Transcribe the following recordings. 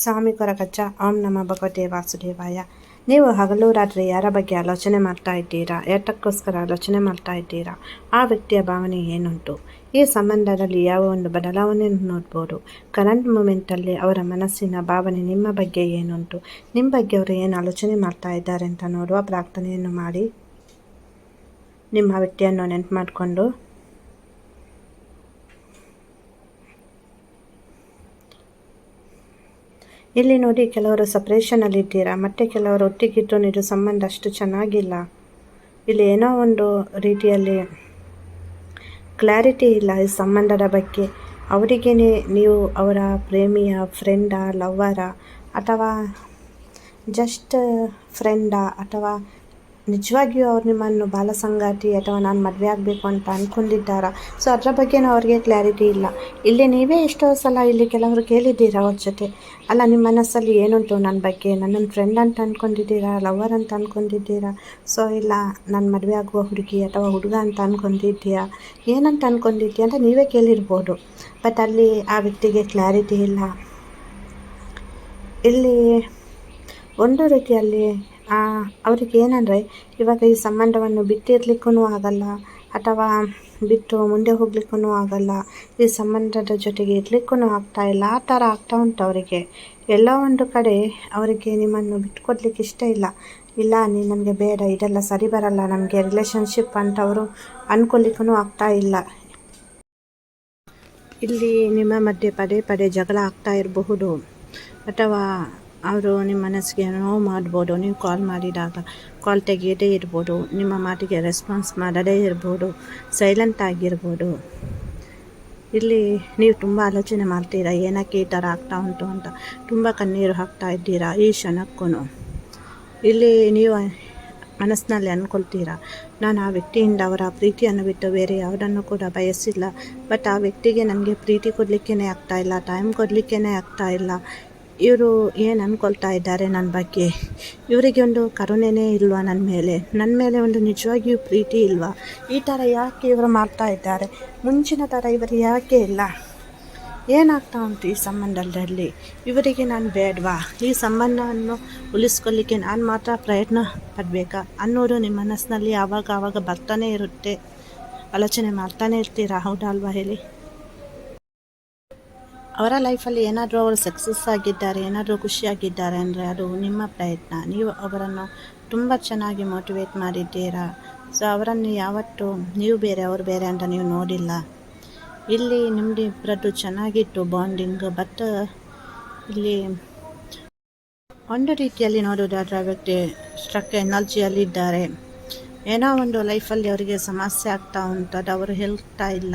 ಸ್ವಾಮಿ ಕೊರಗಜ್ಜ ಓಂ ನಮ ಭಗವತೆ ವಾಸುದೇವಾಯ. ನೀವು ಹಗಲು ರಾತ್ರಿ ಯಾರ ಬಗ್ಗೆ ಆಲೋಚನೆ ಮಾಡ್ತಾ ಇದ್ದೀರಾ? ಏಟಕ್ಕೋಸ್ಕರ ಆಲೋಚನೆ ಮಾಡ್ತಾ ಇದ್ದೀರಾ? ಆ ವ್ಯಕ್ತಿಯ ಭಾವನೆ ಏನುಂಟು? ಈ ಸಂಬಂಧದಲ್ಲಿ ಯಾವ ಒಂದು ಬದಲಾವಣೆಯನ್ನು ನೋಡ್ಬೋದು? ಕರೆಂಟ್ ಮೂಮೆಂಟಲ್ಲಿ ಅವರ ಮನಸ್ಸಿನ ಭಾವನೆ ನಿಮ್ಮ ಬಗ್ಗೆ ಏನುಂಟು? ನಿಮ್ಮ ಬಗ್ಗೆ ಅವರು ಏನು ಆಲೋಚನೆ ಮಾಡ್ತಾ ಇದ್ದಾರೆ ಅಂತ ನೋಡುವ ಪ್ರಾರ್ಥನೆಯನ್ನು ಮಾಡಿ. ನಿಮ್ಮ ವ್ಯಕ್ತಿಯನ್ನು ನೆನ್ಪು ಮಾಡಿಕೊಂಡು. ಇಲ್ಲಿ ನೋಡಿ ಕೆಲವರು ಸಪ್ರೇಷನಲ್ಲಿದ್ದೀರಾ ಮತ್ತು ಕೆಲವರು ಒಟ್ಟಿಗಿಟ್ಟು ಇದು ಸಂಬಂಧ ಅಷ್ಟು ಚೆನ್ನಾಗಿಲ್ಲ. ಇಲ್ಲಿ ಏನೋ ಒಂದು ರೀತಿಯಲ್ಲಿ ಕ್ಲಾರಿಟಿ ಇಲ್ಲ ಈ ಸಂಬಂಧದ ಬಗ್ಗೆ. ಅವರಿಗೇ ನೀವು ಅವರ ಪ್ರೇಮಿಯ ಫ್ರೆಂಡಾ ಲವ್ವರ ಅಥವಾ ಜಸ್ಟ್ ಫ್ರೆಂಡಾ ಅಥವಾ ನಿಜವಾಗಿಯೂ ಅವ್ರು ನಿಮ್ಮನ್ನು ಬಾಲ ಸಂಗಾತಿ ಅಥವಾ ನಾನು ಮದುವೆ ಆಗಬೇಕು ಅಂತ ಅಂದ್ಕೊಂಡಿದ್ದಾರಾ ಸೊ ಅದರ ಬಗ್ಗೆನೂ ಅವ್ರಿಗೆ ಕ್ಲಾರಿಟಿ ಇಲ್ಲ. ಇಲ್ಲಿ ನೀವೇ ಎಷ್ಟೋ ಸಲ ಇಲ್ಲಿ ಕೆಲವರು ಕೇಳಿದ್ದೀರಾ ಅವ್ರ ಜೊತೆ? ಅಲ್ಲ, ನಿಮ್ಮ ಮನಸ್ಸಲ್ಲಿ ಏನುಂಟು ನನ್ನ ಬಗ್ಗೆ? ನನ್ನನ್ನು ಫ್ರೆಂಡ್ ಅಂತ ಅಂದ್ಕೊಂಡಿದ್ದೀರಾ ಲವರ್ ಅಂತ ಅಂದ್ಕೊಂಡಿದ್ದೀರಾ ಸೊ ಇಲ್ಲ, ನಾನು ಮದುವೆ ಆಗುವ ಹುಡುಗಿ ಅಥವಾ ಹುಡುಗ ಅಂತ ಅಂದ್ಕೊಂಡಿದ್ದೀಯಾ ಏನಂತ ಅಂದ್ಕೊಂಡಿದ್ದೀಯ ಅಂತ ನೀವೇ ಕೇಳಿರ್ಬೋದು. ಬಟ್ ಅಲ್ಲಿ ಆ ವ್ಯಕ್ತಿಗೆ ಕ್ಲಾರಿಟಿ ಇಲ್ಲ. ಇಲ್ಲಿ ಒಂದು ರೀತಿಯಲ್ಲಿ ಅವ್ರಿಗೆ ಏನಂದರೆ, ಇವಾಗ ಈ ಸಂಬಂಧವನ್ನು ಬಿಟ್ಟಿರ್ಲಿಕ್ಕೂ ಆಗಲ್ಲ, ಅಥವಾ ಬಿಟ್ಟು ಮುಂದೆ ಹೋಗ್ಲಿಕ್ಕೂ ಆಗಲ್ಲ, ಈ ಸಂಬಂಧದ ಜೊತೆಗೆ ಇರಲಿಕ್ಕೂ ಆಗ್ತಾ ಇಲ್ಲ, ಆ ಥರ ಆಗ್ತಾ ಉಂಟು ಅವರಿಗೆ. ಎಲ್ಲ ಒಂದು ಕಡೆ ಅವರಿಗೆ ನಿಮ್ಮನ್ನು ಬಿಟ್ಕೊಡ್ಲಿಕ್ಕೆ ಇಷ್ಟ ಇಲ್ಲ. ಇಲ್ಲ, ನೀ ನನಗೆ ಬೇಡ, ಇದೆಲ್ಲ ಸರಿ ಬರಲ್ಲ, ನಮಗೆ ರಿಲೇಷನ್ಶಿಪ್ ಅಂತ ಅವರು ಅಂದ್ಕೊಳ್ಲಿಕ್ಕೂ ಆಗ್ತಾ ಇಲ್ಲ. ಇಲ್ಲಿ ನಿಮ್ಮ ಮಧ್ಯೆ ಪದೇ ಪದೇ ಜಗಳ ಆಗ್ತಾ ಇರಬಹುದು, ಅಥವಾ ಅವರು ನಿಮ್ಮ ಮನಸ್ಸಿಗೆ ನೋವು ಮಾಡ್ಬೋದು, ನೀವು ಕಾಲ್ ಮಾಡಿದಾಗ ಕಾಲ್ ತೆಗೆಯದೇ ಇರ್ಬೋದು, ನಿಮ್ಮ ಮಾತಿಗೆ ರೆಸ್ಪಾನ್ಸ್ ಮಾಡದೇ ಇರ್ಬೋದು ಸೈಲೆಂಟ್ ಆಗಿರ್ಬೋದು. ಇಲ್ಲಿ ನೀವು ತುಂಬ ಆಲೋಚನೆ ಮಾಡ್ತೀರಾ, ಏನಕ್ಕೆ ಈ ಥರ ಆಗ್ತಾ ಉಂಟು ಅಂತ? ತುಂಬ ಕಣ್ಣೀರು ಹಾಕ್ತಾ ಇದ್ದೀರಾ ಈ ಕ್ಷಣಕ್ಕೂ ಇಲ್ಲಿ ನೀವು ಮನಸ್ಸಿನಲ್ಲಿ ಅಂದ್ಕೊಳ್ತೀರಾ ನಾನು ಆ ವ್ಯಕ್ತಿಯಿಂದ ಅವರ ಪ್ರೀತಿಯನ್ನು ಬಿಟ್ಟು ಬೇರೆ ಯಾವುದನ್ನು ಕೂಡ ಬಯಸಿಲ್ಲ ಬಟ್ ಆ ವ್ಯಕ್ತಿಗೆ ನನಗೆ ಪ್ರೀತಿ ಕೊಡಲಿಕ್ಕೇ ಆಗ್ತಾ ಇಲ್ಲ ಟೈಮ್ ಕೊಡಲಿಕ್ಕೇ ಆಗ್ತಾ ಇಲ್ಲ ಇವರು ಏನು ಅಂದ್ಕೊಳ್ತಾ ಇದ್ದಾರೆ ನನ್ನ ಬಗ್ಗೆ? ಇವರಿಗೆ ಒಂದು ಕರುಣೆನೇ ಇಲ್ವಾ ನನ್ನ ಮೇಲೆ? ನನ್ನ ಮೇಲೆ ಒಂದು ನಿಜವಾಗಿಯೂ ಪ್ರೀತಿ ಇಲ್ವಾ? ಈ ಥರ ಯಾಕೆ ಇವರು ಮಾಡ್ತಾ ಇದ್ದಾರೆ? ಮುಂಚಿನ ಥರ ಇವರು ಯಾಕೆ ಇಲ್ಲ? ಏನಾಗ್ತಾ ಉಂಟು ಈ ಸಂಬಂಧದಲ್ಲಿ? ಇವರಿಗೆ ನಾನು ಬೇಡವಾ? ಈ ಸಂಬಂಧವನ್ನು ಉಳಿಸ್ಕೊಳ್ಳಿಕ್ಕೆ ನಾನು ಮಾತ್ರ ಪ್ರಯತ್ನ ಪಡಬೇಕಾ? ಅನ್ನೋದು ನಿಮ್ಮ ಮನಸ್ಸಿನಲ್ಲಿ ಆವಾಗ ಆವಾಗ ಬರ್ತಾನೆ ಇರುತ್ತೆ. ಆಲೋಚನೆ ಮಾಡ್ತಾನೆ ಇರ್ತೀರಾ? ಹೌದಲ್ವಾ ಹೇಳಿ? ಅವರ ಲೈಫಲ್ಲಿ ಏನಾದರೂ ಅವರು ಸಕ್ಸಸ್ ಆಗಿದ್ದಾರೆ, ಏನಾದರೂ ಖುಷಿಯಾಗಿದ್ದಾರೆ ಅಂದರೆ ಅದು ನಿಮ್ಮ ಪ್ರಯತ್ನ. ನೀವು ಅವರನ್ನು ತುಂಬ ಚೆನ್ನಾಗಿ ಮೋಟಿವೇಟ್ ಮಾಡಿದ್ದೀರಾ? ಸೊ ಅವರನ್ನು ಯಾವತ್ತೂ ನೀವು ಬೇರೆ, ಅವರು ಬೇರೆ ಅಂತ ನೀವು ನೋಡಿಲ್ಲ. ಇಲ್ಲಿ ನಿಮ್ಮದು ಇಬ್ಬರದ್ದು ಚೆನ್ನಾಗಿತ್ತು ಬಾಂಡಿಂಗ್ ಬಟ್ ಇಲ್ಲಿ ಒಂದು ರೀತಿಯಲ್ಲಿ ನೋಡೋದಾದ್ರೆ ವ್ಯಕ್ತಿ ಸ್ಟ್ರಕ್ ಎನರ್ಜಿಯಲ್ಲಿದ್ದಾರೆ ಏನೋ ಒಂದು ಲೈಫಲ್ಲಿ ಅವರಿಗೆ ಸಮಸ್ಯೆ ಆಗ್ತಾ ಉಂಟು, ಅದು ಅವರು ಹೇಳ್ತಾ ಇಲ್ಲ.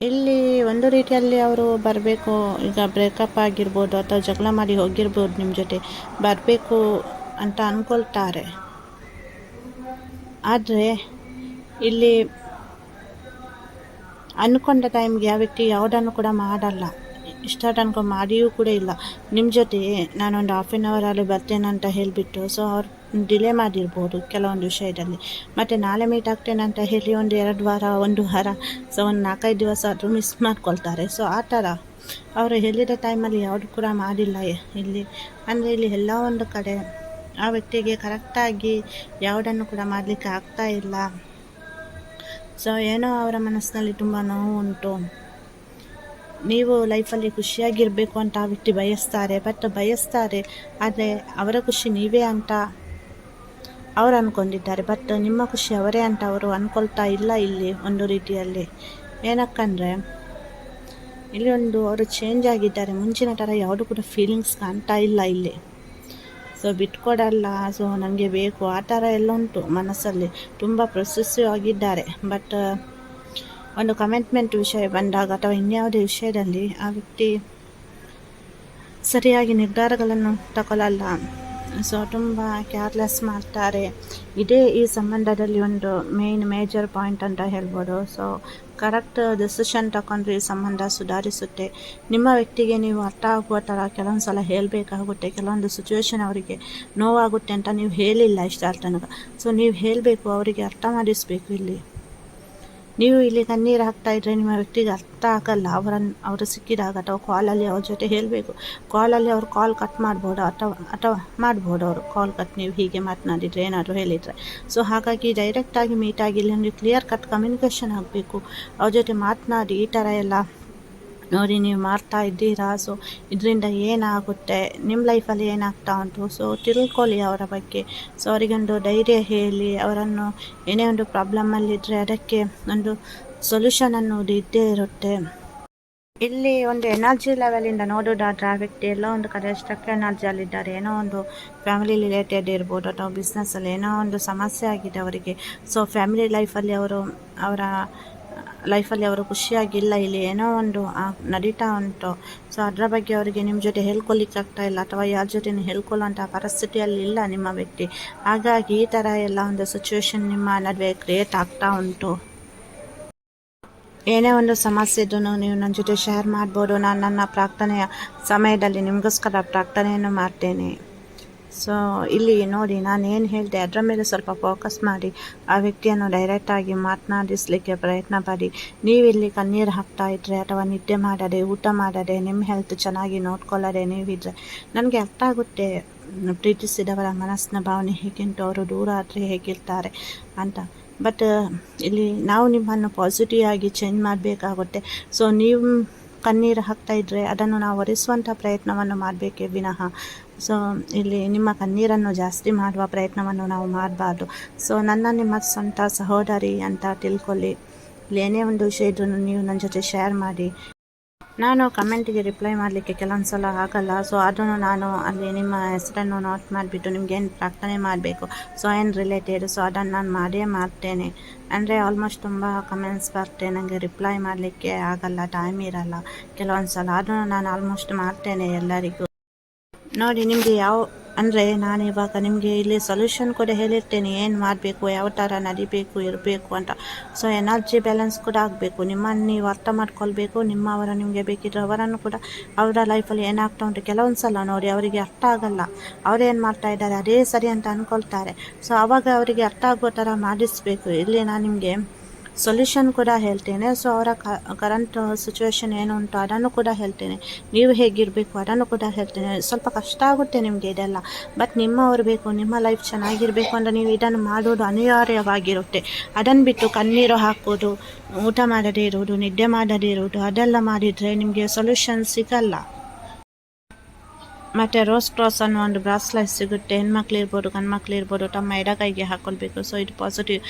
ಇಲ್ಲಿ ಒಂದು ರೀತಿಯಲ್ಲಿ ಅವರು ಬರಬೇಕು, ಈಗ ಬ್ರೇಕಪ್ ಆಗಿರ್ಬೋದು ಅಥವಾ ಜಗಳ ಮಾಡಿ ಹೋಗಿರ್ಬೋದು ನಿಮ್ಮ ಜೊತೆ, ಬರಬೇಕು ಅಂತ ಅಂದ್ಕೊಳ್ತಾರೆ ಆದರೆ ಇಲ್ಲಿ ಅಂದ್ಕೊಂಡ ಟೈಮ್ಗೆ ಯಾವ ವ್ಯಕ್ತಿ ಯಾವುದನ್ನು ಕೂಡ ಮಾಡಲ್ಲ. ಇಷ್ಟ ತನಕ ಮಾಡಿಯೂ ಕೂಡ ಇಲ್ಲ. ನಿಮ್ಮ ಜೊತೆ ನಾನೊಂದು ಹಾಫ್ ಆನ್ ಅವರಲ್ಲಿ ಬರ್ತೇನೆ ಅಂತ ಹೇಳಿಬಿಟ್ಟು ಸೊ ಅವ್ರು ಡಿಲೇ ಮಾಡಿರ್ಬೋದು ಕೆಲವೊಂದು ವಿಷಯದಲ್ಲಿ. ಮತ್ತು ನಾಳೆ ಮೀಟ್ ಆಗ್ತೇನೆ ಅಂತ ಹೇಳಿ ಒಂದು ಎರಡು ವಾರ, ಒಂದು ವಾರ ಸೊ ಒಂದು ನಾಲ್ಕೈದು ದಿವಸ ಆದರೂ ಮಿಸ್ ಮಾಡ್ಕೊಳ್ತಾರೆ. ಸೊ ಆ ಥರ ಅವರು ಹೇಳಿದ ಟೈಮಲ್ಲಿ ಯಾವುದು ಕೂಡ ಮಾಡಿಲ್ಲ ಇಲ್ಲಿ. ಅಂದರೆ ಇಲ್ಲಿ ಎಲ್ಲ ಒಂದು ಕಡೆ ಆ ವ್ಯಕ್ತಿಗೆ ಕರೆಕ್ಟಾಗಿ ಯಾವುದನ್ನು ಕೂಡ ಮಾಡಲಿಕ್ಕೆ ಆಗ್ತಾ ಇಲ್ಲ. ಸೊ ಏನೋ ಅವರ ಮನಸ್ಸಿನಲ್ಲಿ ತುಂಬ ನೋವು ಉಂಟು. ನೀವು ಲೈಫಲ್ಲಿ ಖುಷಿಯಾಗಿರಬೇಕು ಅಂತ ಆ ವ್ಯಕ್ತಿ ಬಯಸ್ತಾರೆ ಬಟ್ ಬಯಸ್ತಾರೆ, ಆದರೆ ಅವರ ಖುಷಿ ನೀವೇ ಅಂತ ಅವರು ಅಂದ್ಕೊಂಡಿದ್ದಾರೆ ಬಟ್ ನಿಮ್ಮ ಖುಷಿ ಅವರೇ ಅಂತ ಅವರು ಅಂದ್ಕೊಳ್ತಾ ಇಲ್ಲ ಇಲ್ಲಿ ಒಂದು ರೀತಿಯಲ್ಲಿ. ಏನಕ್ಕಂದರೆ, ಇಲ್ಲಿ ಒಂದು ಅವರು ಚೇಂಜ್ ಆಗಿದ್ದಾರೆ. ಮುಂಚಿನ ಥರ ಯಾವುದು ಕೂಡ ಫೀಲಿಂಗ್ಸ್ ಕಾಣ್ತಾ ಇಲ್ಲ ಇಲ್ಲಿ. ಸೊ ಬಿಟ್ಕೊಡಲ್ಲ. ಸೊ ನನಗೆ ಬೇಕು. ಆ ಥರ ಎಲ್ಲ ಉಂಟು ಮನಸ್ಸಲ್ಲಿ. ತುಂಬ ಪ್ರೊಸೆಸಿವ್ ಆಗಿದ್ದಾರೆ. ಬಟ್ ಒಂದು ಕಮೆಂಟ್ಮೆಂಟ್ ವಿಷಯ ಬಂದಾಗ ಅಥವಾ ಇನ್ಯಾವುದೇ ವಿಷಯದಲ್ಲಿ ಆ ವ್ಯಕ್ತಿ ಸರಿಯಾಗಿ ನಿರ್ಧಾರಗಳನ್ನು ತಗೊಳ್ಳಲ್ಲ ಸೊ ತುಂಬ ಕೇರ್ಲೆಸ್ ಮಾಡ್ತಾರೆ. ಇದೇ ಈ ಸಂಬಂಧದಲ್ಲಿ ಒಂದು ಮೇನ್ ಮೇಜರ್ ಪಾಯಿಂಟ್ ಅಂತ ಹೇಳ್ಬೋದು. ಸೊ ಕರೆಕ್ಟ್ ಡಿಸಿಷನ್ ತಗೊಂಡ್ರೆ ಈ ಸಂಬಂಧ ಸುಧಾರಿಸುತ್ತೆ. ನಿಮ್ಮ ವ್ಯಕ್ತಿಗೆ ನೀವು ಅರ್ಥ ಆಗುವ ಥರ ಕೆಲವೊಂದು ಸಲ ಹೇಳಬೇಕಾಗುತ್ತೆ. ಕೆಲವೊಂದು ಸಿಚುವೇಶನ್ ಅವರಿಗೆ ನೋವಾಗುತ್ತೆ ಅಂತ ನೀವು ಹೇಳಿಲ್ಲ ಇಷ್ಟ ತನಕ ಸೊ ನೀವು ಹೇಳಬೇಕು, ಅವರಿಗೆ ಅರ್ಥ ಮಾಡಿಸಬೇಕು ಇಲ್ಲಿ. ನೀವು ಇಲ್ಲಿ ಕಣ್ಣೀರು ಹಾಕ್ತಾ ಇದ್ರೆ ನಿಮ್ಮ ವ್ಯಕ್ತಿಗೆ ಅರ್ಥ ಆಗಲ್ಲ. ಅವರನ್ನು ಅವರು ಸಿಕ್ಕಿದಾಗ ಅಥವಾ ಕಾಲಲ್ಲಿ ಅವ್ರ ಜೊತೆ ಹೇಳಬೇಕು. ಕಾಲಲ್ಲಿ ಅವ್ರು ಕಾಲ್ ಕಟ್ ಮಾಡ್ಬೋದು ಅಥವಾ ಅಥವಾ ಮಾಡ್ಬೋದು ಅವರು. ಕಾಲ್ ಕಟ್ ನೀವು ಹೀಗೆ ಮಾತನಾಡಿದರೆ, ಏನಾದರೂ ಹೇಳಿದರೆ. ಸೊ ಹಾಗಾಗಿ ಡೈರೆಕ್ಟಾಗಿ ಮೀಟ್ ಆಗಿ ಇಲ್ಲಿ ಒಂದು ಕ್ಲಿಯರ್ ಕಟ್ ಕಮ್ಯುನಿಕೇಷನ್ ಆಗಬೇಕು. ಅವ್ರ ಜೊತೆ ಮಾತನಾಡಿ ಈ ಥರ ಎಲ್ಲ ನೋಡಿ, ನೀವು ಮಾಡ್ತಾ ಇದ್ದೀರಾ? ಸೊ ಇದರಿಂದ ಏನಾಗುತ್ತೆ? ನಿಮ್ಮ ಲೈಫಲ್ಲಿ ಏನಾಗ್ತಾ ಉಂಟು? ಸೊ ತಿಳ್ಕೊಳ್ಳಿ ಅವರ ಬಗ್ಗೆ. ಸೊ ಅವರಿಗೊಂದು ಧೈರ್ಯ ಹೇಳಿ, ಅವರನ್ನು ಏನೇ ಒಂದು ಪ್ರಾಬ್ಲಮಲ್ಲಿದ್ದರೆ ಅದಕ್ಕೆ ಒಂದು ಸೊಲ್ಯೂಷನ್ ಅನ್ನೋದು ಇದ್ದೇ ಇರುತ್ತೆ. ಇಲ್ಲಿ ಒಂದು ಎನರ್ಜಿ ಲೆವೆಲಿಂದ ನೋಡೋದಾದ್ರೆ ಆ ವ್ಯಕ್ತಿ ಎಲ್ಲೋ ಒಂದು ಕಡೆ ಸ್ಟ್ರಕ್ ಎನರ್ಜಿಯಲ್ಲಿದ್ದಾರೆ ಏನೋ ಒಂದು ಫ್ಯಾಮಿಲಿ ರಿಲೇಟೆಡ್ ಇರ್ಬೋದು, ಅಥವಾ ಬಿಸ್ನೆಸ್ಸಲ್ಲಿ ಏನೋ ಒಂದು ಸಮಸ್ಯೆ ಆಗಿದೆ ಅವರಿಗೆ. ಸೊ ಫ್ಯಾಮಿಲಿ ಲೈಫಲ್ಲಿ ಅವರು, ಅವರ ಲೈಫಲ್ಲಿ ಅವರು ಖುಷಿಯಾಗಿಲ್ಲ, ಇಲ್ಲಿ ಏನೋ ಒಂದು ನಡೀತಾ ಉಂಟು. ಸೊ ಅದರ ಬಗ್ಗೆ ಅವರಿಗೆ ನಿಮ್ಮ ಜೊತೆ ಹೇಳ್ಕೊಲಿಕ್ಕೆ ಆಗ್ತಾ ಇಲ್ಲ, ಅಥವಾ ಯಾರ ಜೊತೆ ಹೇಳ್ಕೊಳ್ಳೋಂಥ ಪರಿಸ್ಥಿತಿಯಲ್ಲಿ ಇಲ್ಲ ನಿಮ್ಮ ವ್ಯಕ್ತಿ. ಹಾಗಾಗಿ ಈ ಥರ ಎಲ್ಲ ಒಂದು ಸಿಚುವೇಶನ್ ನಿಮ್ಮ ನಡುವೆ ಕ್ರಿಯೇಟ್ ಆಗ್ತಾ ಉಂಟು. ಏನೇ ಒಂದು ಸಮಸ್ಯೆ ಇದ್ರೂ ನೀವು ನನ್ನ ಜೊತೆ ಶೇರ್ ಮಾಡ್ಬೋದು. ನಾನು ನನ್ನ ಪ್ರಾರ್ಥನೆಯ ಸಮಯದಲ್ಲಿ ನಿಮಗೋಸ್ಕರ ಪ್ರಾರ್ಥನೆಯನ್ನು ಮಾಡ್ತೇನೆ. ಸೊ ಇಲ್ಲಿ ನೋಡಿ, ನಾನು ಏನು ಹೇಳಿದೆ, ಅದರ ಮೇಲೆ ಸ್ವಲ್ಪ ಫೋಕಸ್ ಮಾಡಿ, ಆ ವ್ಯಕ್ತಿಯನ್ನು ಡೈರೆಕ್ಟಾಗಿ ಮಾತನಾಡಿಸ್ಲಿಕ್ಕೆ ಪ್ರಯತ್ನ ಪಡಿ. ನೀವಿಲ್ಲಿ ಕಣ್ಣೀರು ಹಾಕ್ತಾ ಇದ್ದರೆ ಅಥವಾ ನಿದ್ದೆ ಮಾಡದೆ, ಊಟ ಮಾಡದೆ ನಿಮ್ಮ ಹೆಲ್ತ್ ಚೆನ್ನಾಗಿ ನೋಡ್ಕೊಳ್ಳದೆ ನೀವಿದ್ರೆ, ನನಗೆ ಅರ್ಥ ಆಗುತ್ತೆ. ಪ್ರೀತಿಸಿದವರ ಮನಸ್ಸಿನ ಭಾವನೆ ಹೇಗಿಂಟು ಅವರು ದೂರ ಆದರೆ ಹೇಗಿರ್ತಾರೆ ಅಂತ. ಬಟ್ ಇಲ್ಲಿ ನಾವು ನಿಮ್ಮನ್ನು ಪಾಸಿಟಿವ್ ಆಗಿ ಚೇಂಜ್ ಮಾಡಬೇಕಾಗುತ್ತೆ. ಸೊ ನೀವು ಕಣ್ಣೀರು ಹಾಕ್ತಾ ಇದ್ದರೆ ಅದನ್ನು ನಾವು ಒರೆಸುವಂಥ ಪ್ರಯತ್ನವನ್ನು ಮಾಡಬೇಕೇ ವಿನಃ. ಸೊ ಇಲ್ಲಿ ನಿಮ್ಮ ಕಣ್ಣೀರನ್ನು ಜಾಸ್ತಿ ಮಾಡುವ ಪ್ರಯತ್ನವನ್ನು ನಾವು ಮಾಡಬಾರ್ದು. ಸೊ ನನ್ನ ನಿಮ್ಮ ಸ್ವಂತ ಸಹೋದರಿ ಅಂತ ತಿಳ್ಕೊಳ್ಳಿ. ಇಲ್ಲಿ ಏನೇ ಒಂದು ವಿಷಯ ಇದ್ರೂ ನೀವು ನನ್ನ ಜೊತೆ ಶೇರ್ ಮಾಡಿ. ನಾನು ಕಮೆಂಟಿಗೆ ರಿಪ್ಲೈ ಮಾಡಲಿಕ್ಕೆ ಕೆಲವೊಂದು ಸಲ ಆಗಲ್ಲ. ಸೊ ಅದನ್ನು ನಾನು ಅಲ್ಲಿ ನಿಮ್ಮ ಹೆಸರನ್ನು ನೋಟ್ ಮಾಡಿಬಿಟ್ಟು ನಿಮಗೇನು ಪ್ರಾರ್ಥನೆ ಮಾಡಬೇಕು? ಸೊ ಏನು ರಿಲೇಟೆಡ್ ಸೊ ಅದನ್ನು ನಾನು ಮಾಡೇ ಮಾಡ್ತೇನೆ. ಅಂದರೆ ಆಲ್ಮೋಸ್ಟ್ ತುಂಬ ಕಮೆಂಟ್ಸ್ ಬರ್ತೆ. ನನಗೆ ರಿಪ್ಲೈ ಮಾಡಲಿಕ್ಕೆ ಆಗಲ್ಲ. ಟೈಮ್ ಇರಲ್ಲ. ಕೆಲವೊಂದು ಸಲ. ಅದನ್ನು ನಾನು ಆಲ್ಮೋಸ್ಟ್ ಮಾಡ್ತೇನೆ ಎಲ್ಲರಿಗೂ. ನೋಡಿ ನಿಮಗೆ ಯಾವ ಅಂದರೆ ನಾನು ಇವಾಗ ನಿಮಗೆ ಇಲ್ಲಿ ಸೊಲ್ಯೂಷನ್ ಕೂಡ ಹೇಳಿರ್ತೇನೆ. ಏನು ಮಾಡಬೇಕು, ಯಾವ ಥರ ನಡಿಬೇಕು, ಇರಬೇಕು ಅಂತ. ಸೊ ಎನರ್ಜಿ ಬ್ಯಾಲೆನ್ಸ್ ಕೂಡ ಆಗಬೇಕು. ನಿಮ್ಮನ್ನು ನೀವು ಅರ್ಥ ಮಾಡ್ಕೊಳ್ಬೇಕು. ನಿಮ್ಮವರ ನಿಮಗೆ ಬೇಕಿದ್ರೆ ಅವರನ್ನು ಕೂಡ ಅವರ ಲೈಫಲ್ಲಿ ಏನಾಗ್ತಾ ಉಂಟು. ಕೆಲವೊಂದು ಸಲ ನೋಡಿ, ಅವರಿಗೆ ಅರ್ಥ ಆಗಲ್ಲ. ಅವರೇನು ಮಾಡ್ತಾ ಇದ್ದಾರೆ, ಅದೇ ಸರಿ ಅಂತ ಅಂದ್ಕೊಳ್ತಾರೆ ಸೊ ಅವಾಗ ಅವರಿಗೆ ಅರ್ಥ ಆಗೋ ಥರ ಮಾಡಿಸ್ಬೇಕು. ಇಲ್ಲಿ ನಾನು ನಿಮಗೆ ಸೊಲ್ಯೂಷನ್ ಕೂಡ ಹೇಳ್ತೇನೆ. ಸೊ ಅವರ ಕರೆಂಟ್ ಸಿಚುವೇಶನ್ ಏನು ಉಂಟು ಅದನ್ನು ಕೂಡ ಹೇಳ್ತೇನೆ. ನೀವು ಹೇಗಿರಬೇಕು ಅದನ್ನು ಕೂಡ ಹೇಳ್ತೇನೆ. ಸ್ವಲ್ಪ ಕಷ್ಟ ಆಗುತ್ತೆ ನಿಮಗೆ ಇದೆಲ್ಲ. ಬಟ್ ನಿಮ್ಮವರು ಬೇಕು, ನಿಮ್ಮ ಲೈಫ್ ಚೆನ್ನಾಗಿರಬೇಕು ಅಂದರೆ ನೀವು ಇದನ್ನು ಮಾಡೋದು ಅನಿವಾರ್ಯವಾಗಿರುತ್ತೆ. ಅದನ್ನು ಬಿಟ್ಟು ಕಣ್ಣೀರು ಹಾಕೋದು ಊಟ ಮಾಡದೇ ಇರೋದು ನಿದ್ದೆ ಮಾಡದೇ ಇರೋದು ಅದೆಲ್ಲ ಮಾಡಿದರೆ ನಿಮಗೆ ಸೊಲ್ಯೂಷನ್ ಸಿಗಲ್ಲ. ಮತ್ತು ರೋಸ್ ಕ್ರಾಸ್ ಅನ್ನೋ ಒಂದು ಬ್ರಾಸ್ಲೈಟ್ ಸಿಗುತ್ತೆ ಹೆಣ್ಮಕ್ಳು ಇರ್ಬೋದು ಗಂಡ್ಮಕ್ಳು ಇರ್ಬೋದು ತಮ್ಮ ಎಡಗೈಗೆ ಹಾಕೊಳ್ಬೇಕು ಸೊ ಇದು ಪಾಸಿಟಿವ್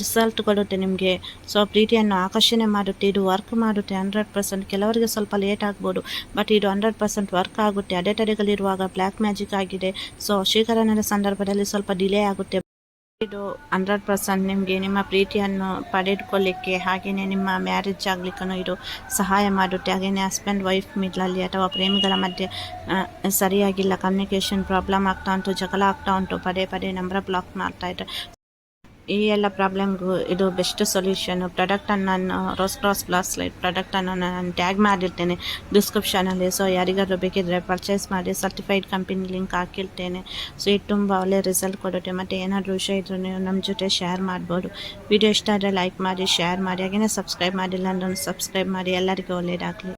ರಿಸಲ್ಟ್ ಕೊಡುತ್ತೆ ನಿಮಗೆ ಸೊ ಪ್ರೀತಿಯನ್ನು ಆಕರ್ಷಣೆ ಮಾಡುತ್ತೆ ಇದು ವರ್ಕ್ ಮಾಡುತ್ತೆ ಹಂಡ್ರೆಡ್ ಪರ್ಸೆಂಟ್ ಕೆಲವರಿಗೆ ಸ್ವಲ್ಪ ಲೇಟ್ ಆಗ್ಬೋದು ಬಟ್ ಇದು ಹಂಡ್ರೆಡ್ ಪರ್ಸೆಂಟ್ ವರ್ಕ್ ಆಗುತ್ತೆ ಅಡೆತಡೆಗಳಿರುವಾಗ ಬ್ಲ್ಯಾಕ್ ಮ್ಯಾಜಿಕ್ ಆಗಿದೆ ಸೊ ಶೀಕರಣದ ಸಂದರ್ಭದಲ್ಲಿ ಸ್ವಲ್ಪ ಡಿಲೇ ಆಗುತ್ತೆ ಇದು ಹಂಡ್ರೆಡ್ ಪರ್ಸೆಂಟ್ ನಿಮಗೆ ನಿಮ್ಮ ಪ್ರೀತಿಯನ್ನು ಪಡೆದುಕೊಳ್ಳಿಕ್ಕೆ ಹಾಗೆಯೇ ನಿಮ್ಮ ಮ್ಯಾರೇಜ್ ಆಗ್ಲಿಕ್ಕೂ ಇದು ಸಹಾಯ ಮಾಡುತ್ತೆ. ಹಾಗೆಯೇ ಹಸ್ಬೆಂಡ್ ವೈಫ್ ಮಿಡ್ಲಲ್ಲಿ ಅಥವಾ ಪ್ರೇಮಿಗಳ ಮಧ್ಯೆ ಸರಿಯಾಗಿಲ್ಲ ಕಮ್ಯುನಿಕೇಷನ್ ಪ್ರಾಬ್ಲಮ್ ಆಗ್ತಾ ಉಂಟು, ಜಗಳ ಆಗ್ತಾ ಉಂಟು, ಪದೇ ಪದೇ ನಂಬರ್ ಬ್ಲಾಕ್ ಮಾಡ್ತಾ ಇದ್ದಾರೆ ಈ ಎಲ್ಲ ಪ್ರಾಬ್ಲಮ್ಗೂ ಇದು ಬೆಸ್ಟ್ ಸೊಲ್ಯೂಷನ್ ಪ್ರಾಡಕ್ಟನ್ನು ನಾನು ರೋಸ್ ಕ್ರಾಸ್ ಬ್ಲಾಸ್ ಲೈಟ್ ಪ್ರಾಡಕ್ಟನ್ನು ನಾನು ಟ್ಯಾಗ್ ಮಾಡಿರ್ತೇನೆ ಡಿಸ್ಕ್ರಿಪ್ಷನಲ್ಲಿ ಸೊ ಯಾರಿಗಾದರೂ ಬೇಕಿದ್ರೆ ಪರ್ಚೇಸ್ ಮಾಡಿ ಸರ್ಟಿಫೈಡ್ ಕಂಪನಿ ಲಿಂಕ್ ಹಾಕಿರ್ತೇನೆ. ಸೊ ಇದು ತುಂಬ ಒಳ್ಳೆ ರಿಸಲ್ಟ್ ಕೊಡುತ್ತೆ. ಮತ್ತು ಏನಾದರೂ ವಿಷಯ ಇದ್ರೂ ನೀವು ನಮ್ಮ ಜೊತೆ ಶೇರ್ ಮಾಡ್ಬೋದು. ವಿಡಿಯೋ ಇಷ್ಟ ಆದರೆ ಲೈಕ್ ಮಾಡಿ ಶೇರ್ ಮಾಡಿ. ಹಾಗೆಯೇ ಸಬ್ಸ್ಕ್ರೈಬ್ ಮಾಡಿಲ್ಲ ಅಂದ್ರೆ ಸಬ್ಸ್ಕ್ರೈಬ್ ಮಾಡಿ. ಎಲ್ಲರಿಗೂ ಒಳ್ಳೆಯದಾಗಲಿ